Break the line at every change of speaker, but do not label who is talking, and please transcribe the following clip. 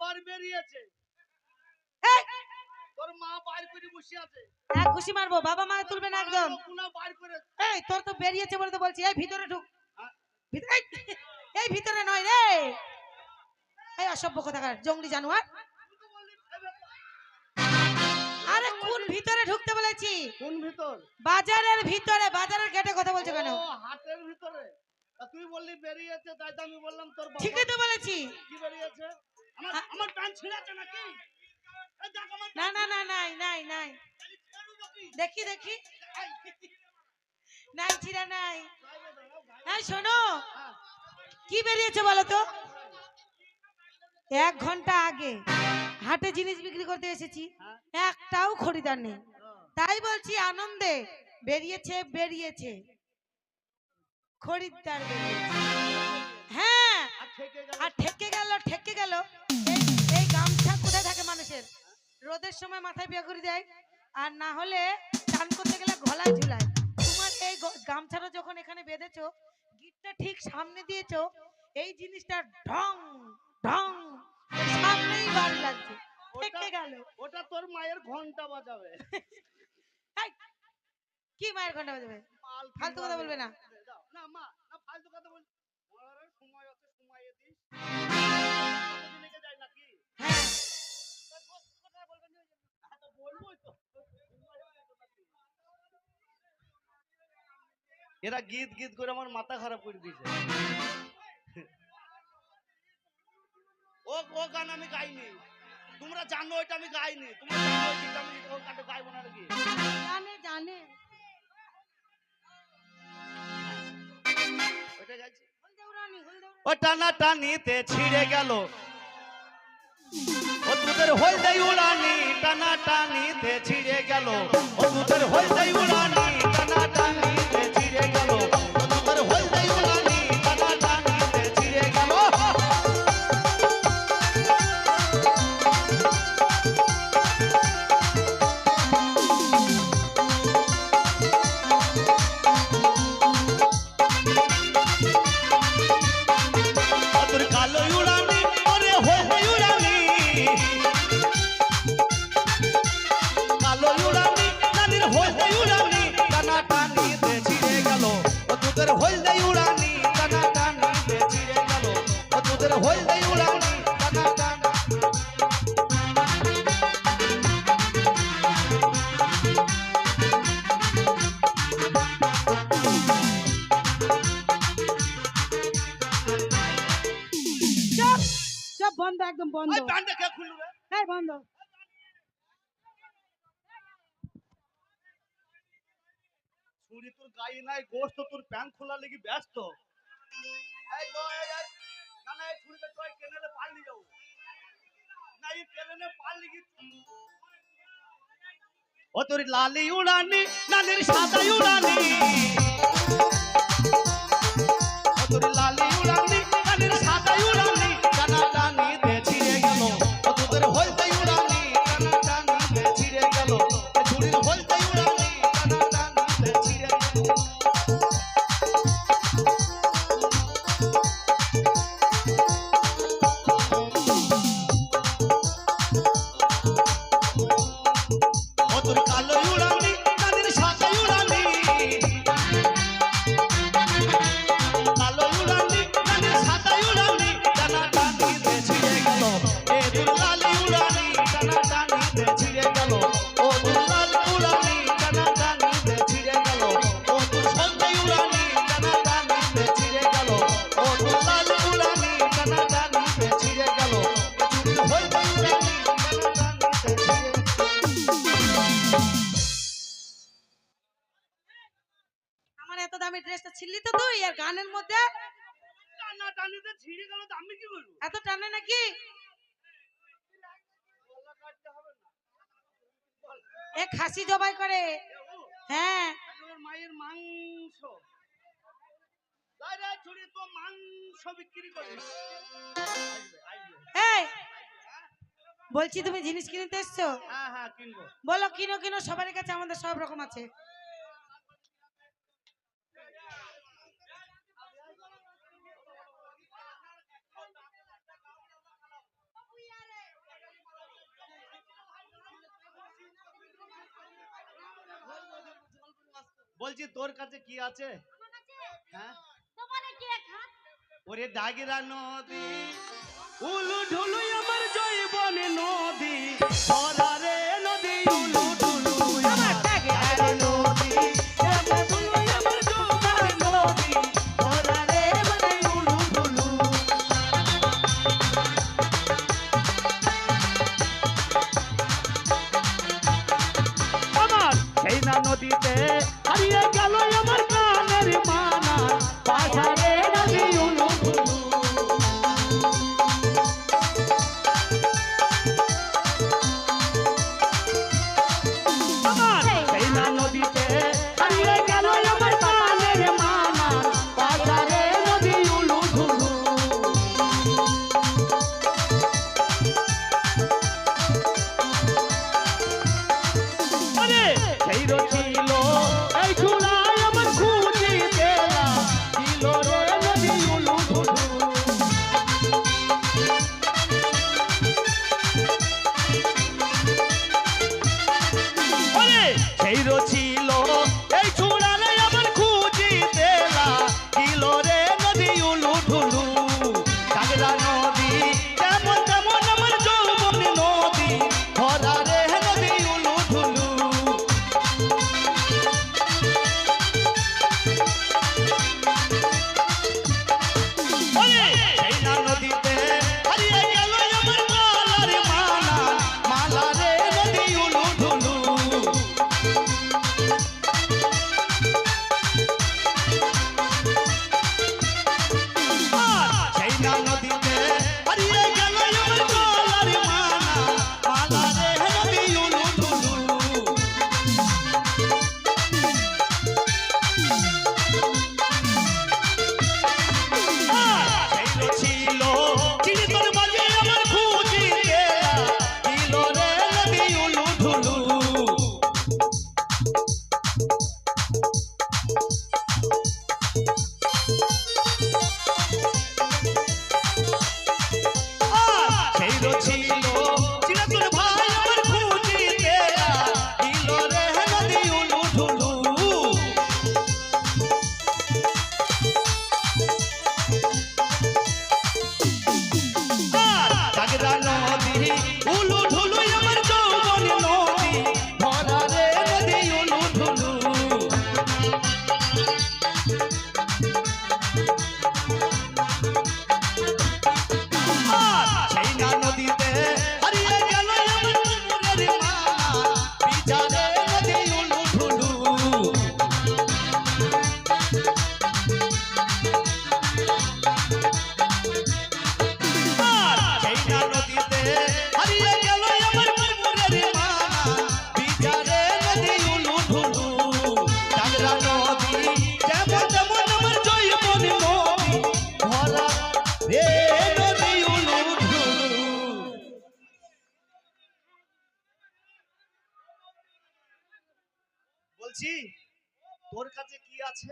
গেল
বেরিয়েছে। তোর মা বাইর করে বসে আছে।
এক ঘুষি মারবো বাবা মা তুলবে না একদম।
কোনা বাইর করে
এই তোর তো বেরিয়েছে বলে তো বলছি এই ভিতরে ঢুক।
হ্যাঁ?
এই, এই ভিতরে নয় রে। এই অসভ্য কোথাকার জঙ্গলি জানোয়ার। আরে কোন ভিতরে ঢুকতে বলেছি?
কোন ভিতর?
বাজারের ভিতরে বাজারের গেটে কথা বলছো কেন?
হাটের ভিতরে। তুই বললি বেরিয়েছে তাই তো আমি বললাম তোর
ঠিকই তো বলেছি।
কি বেরিয়েছে? আমার আমার প্যান্ট ছিঁড়েছে নাকি? এই দেখ আমার
না না না নাই নাই নাই। দেখি দেখি। নাই চিরা নাই। শোনো
হ্যাঁ,
কি বেরিয়েছে বলো তো? এক ঘণ্টা আগে হাটে জিনিস বিক্রি করতে এসেছি
হ্যাঁ,
একটাও খরিদার নেই। তাই বলছি আনন্দে বেরিয়েছে বেরিয়েছে। খরিদ্দার বেরিয়েছে। হ্যাঁ
আর
ঠেকে গেল ঠেকে গেল। এই গামছা কোথায় থাকে মানুষের? রোদের সময় মাথায় বিয়ে করে দেয় আর না হলে চান করতে গেলে গলায় ঝুলায়। তোমার এই গামছাটা যখন এখানে বেঁধেছো গিটটা ঠিক সামনে দিয়েছ এই জিনিসটা ঢং ঢং সামনেই বাড়ি লাগছে। ঠেকে গেল।
ওটা তোর মায়ের ঘণ্টা বাজাবে।
কি মায়ের ঘণ্টা বাজাবে? ফালতু কথা বলবে না।
না মা এরা গীত গীত করে আমার মাথা খারাপ করে দিয়েছে। ও ও গান আমি গাইনি। তোমরা জানো এটা আমি গাইনি। তোমরা জানো গীত আমি ও গানটা গাইবো না নাকি?
জানে জানে।
ওইটা গাইছি। ও টানা টানিতে ছিঁড়ে গেল। ও তোদের হলদে উড়ানি, টানা টানিতে ছিঁড়ে গেল। ও তোদের হলদে উড়ানি
একদম বন্ধ। এই বন্ধ।
ছুরি তোর গায়ে নাই গোস্ত তোর প্যান্ট খোলা লেগে ব্যস্ত। এই তো না না এই ছুরিটা তো কেনেলে পাল্লি যাও না এই কেনেলে পাল্লি কি ও তোর লালি উড়ানি নানির সাদা উড়ানি।
ছিললি তো তুই আর গানের মধ্যে?
টানা টানিতে ছিঁড়ে গেল তো আমি কি করব
এত টানে নাকি? এ খাসি জবাই করে। হ্যাঁ।
মায়ের মাংস। দাদা ছুরি তো মাংস বিক্রি করিস। আসবে, আসবে।
এই বলছি তুমি জিনিস কিনতে এসছো?
হ্যাঁ হ্যাঁ কিনবো।
বলো কিনো কিনো সবার কাছে আমাদের সব রকম আছে।
বলছি তোর কাছে কি আছে? হ্যাঁ? ওরে ডাগিরা নদী উলু ঢুলু আমার জৈবন নদী। মাটিতে হারিয়ে গেল আমার বলছি তোর কাছে কি আছে?